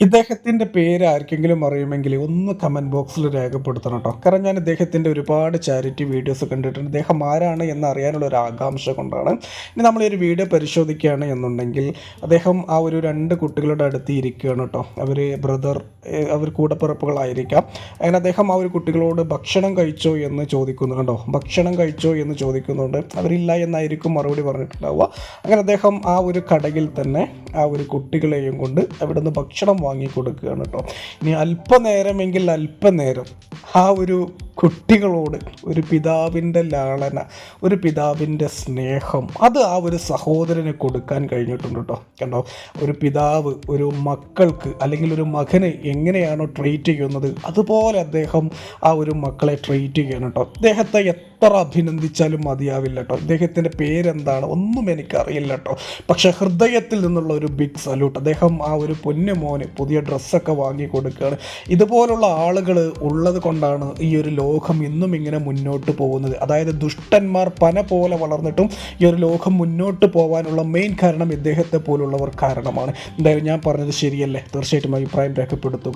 ഇദ്ദേഹത്തിന്റെ പേര് ആർക്കെങ്കിലും അറിയുമെങ്കിൽ ഒന്ന് കമന്റ് ബോക്സിൽ രേഖപ്പെടുത്തണം കേട്ടോ. കാരണം ഞാൻ ഇദ്ദേഹത്തിന്റെ ഒരുപാട് ചാരിറ്റി വീഡിയോസ് കണ്ടിട്ടുണ്ട്. ഇദ്ദേഹം ആരാണ് എന്ന് അറിയാനുള്ള ഒരു ആകാംക്ഷ കൊണ്ടാണ്. ഇനി നമ്മൾ ഒരു വീഡിയോ പരിശോധിക്കുകയാണ് എന്നുണ്ടെങ്കിൽ അദ്ദേഹം ആ ഒരു രണ്ട് കുട്ടികളുടെ അടുത്ത് ഇരിക്കുകയാണ് കേട്ടോ. അവർ ബ്രദർ അവർ കൂടപ്പിറപ്പുകളായിരിക്കാം. അങ്ങനെ അദ്ദേഹം ആ ഒരു കുട്ടികളോട് ഭക്ഷണം കഴിച്ചോ എന്ന് ചോദിക്കുന്നു കണ്ടോ? ഭക്ഷണം കഴിച്ചോ എന്ന് ചോദിക്കുന്നുണ്ട്. അവരില്ല എന്നായിരിക്കും മറുപടി പറഞ്ഞിട്ടുണ്ടാവുക. അങ്ങനെ അദ്ദേഹം ആ ഒരു കടയിൽ തന്നെ ആ ഒരു കുട്ടികളെയും കൊണ്ട് അവിടുന്ന് ഭക്ഷണം വാങ്ങി കൊടുക്കുകയാണ് കേട്ടോ. ഇനി അല്പനേരമെങ്കിൽ അല്പനേരം ആ ഒരു കുട്ടികളോട് ഒരു പിതാവിന്റെ ലാളന ഒരു പിതാവിന്റെ സ്നേഹം അത് ആ ഒരു സഹോദരന് കൊടുക്കാൻ കഴിഞ്ഞിട്ടുണ്ട് കേട്ടോ. കണ്ടോ? ഒരു പിതാവ് ഒരു മക്കൾക്ക് അല്ലെങ്കിൽ ഒരു മകന് എങ്ങനെയാണോ ട്രീറ്റ് ചെയ്യുന്നത് അതുപോലെ അദ്ദേഹം ആ ഒരു മക്കളെ ട്രീറ്റ് ചെയ്യണം കേട്ടോ. അദ്ദേഹത്തെ എത്ര അഭിനന്ദിച്ചാലും മതിയാവില്ല കേട്ടോ. അദ്ദേഹത്തിന്റെ പേരെന്താണ് ഒന്നും എനിക്കറിയില്ല കേട്ടോ. പക്ഷേ ഹൃദയത്തിൽ നിന്നുള്ള ഒരു ബിഗ് സല്യൂട്ട് അദ്ദേഹം ആ ഒരു പൊന്നു മോന് പുതിയ ഡ്രസ്സൊക്കെ വാങ്ങി കൊടുക്കുകയാണ്. ഇതുപോലുള്ള ആളുകൾ ഉള്ളത് കൊണ്ടാണ് ഈ ഒരു ലോകം ഇന്നും ഇങ്ങനെ മുന്നോട്ട് പോകുന്നത്. അതായത് ദുഷ്ടന്മാർ പന പോലെ വളർന്നിട്ടും ഈ ഒരു ലോകം മുന്നോട്ട് പോകാനുള്ള മെയിൻ കാരണം ഇദ്ദേഹത്തെ പോലുള്ളവർ കാരണമാണ്. എന്തായാലും ഞാൻ പറഞ്ഞത് ശരിയല്ലേ? തീർച്ചയായിട്ടും അഭിപ്രായം രേഖപ്പെടുത്തുക.